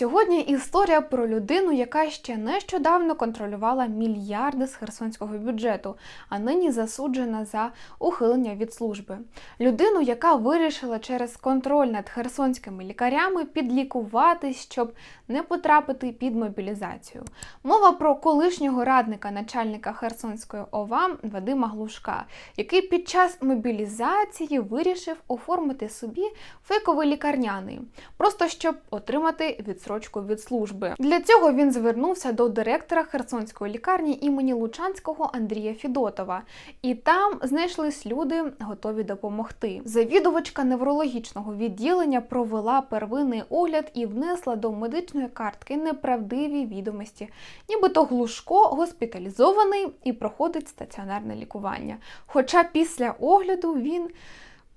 Сьогодні історія про людину, яка ще нещодавно контролювала мільярди з херсонського бюджету, а нині засуджена за ухилення від служби. Людину, яка вирішила через контроль над херсонськими лікарями підлікуватись, щоб не потрапити під мобілізацію. Мова про колишнього радника начальника Херсонської ОВА Вадима Глушка, який під час мобілізації вирішив оформити собі фейковий лікарняний, просто щоб отримати відсрочку від служби. Для цього він звернувся до директора Херсонської лікарні імені Лучанського Андрія Фідотова, і там знайшлись люди, готові допомогти. Завідувачка неврологічного відділення провела первинний огляд і внесла до медичної картки неправдиві відомості, нібито Глушко госпіталізований і проходить стаціонарне лікування. Хоча після огляду він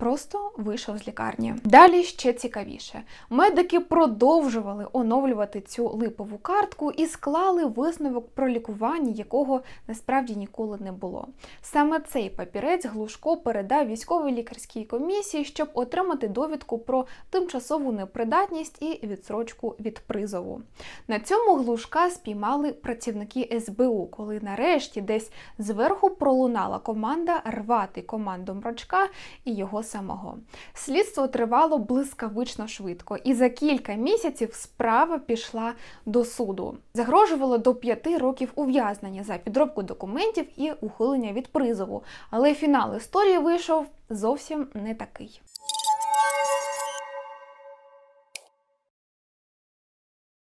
просто вийшов з лікарні. Далі ще цікавіше. Медики продовжували оновлювати цю липову картку і склали висновок про лікування, якого насправді ніколи не було. Саме цей папірець Глушко передав військовій лікарській комісії, щоб отримати довідку про тимчасову непридатність і відсрочку від призову. На цьому глушка спіймали працівники СБУ, коли нарешті десь зверху пролунала команда рвати команду Мрочка і його самого. Слідство тривало блискавично швидко, і за кілька місяців справа пішла до суду. Загрожувало до п'яти років ув'язнення за підробку документів і ухилення від призову. Але фінал історії вийшов зовсім не такий.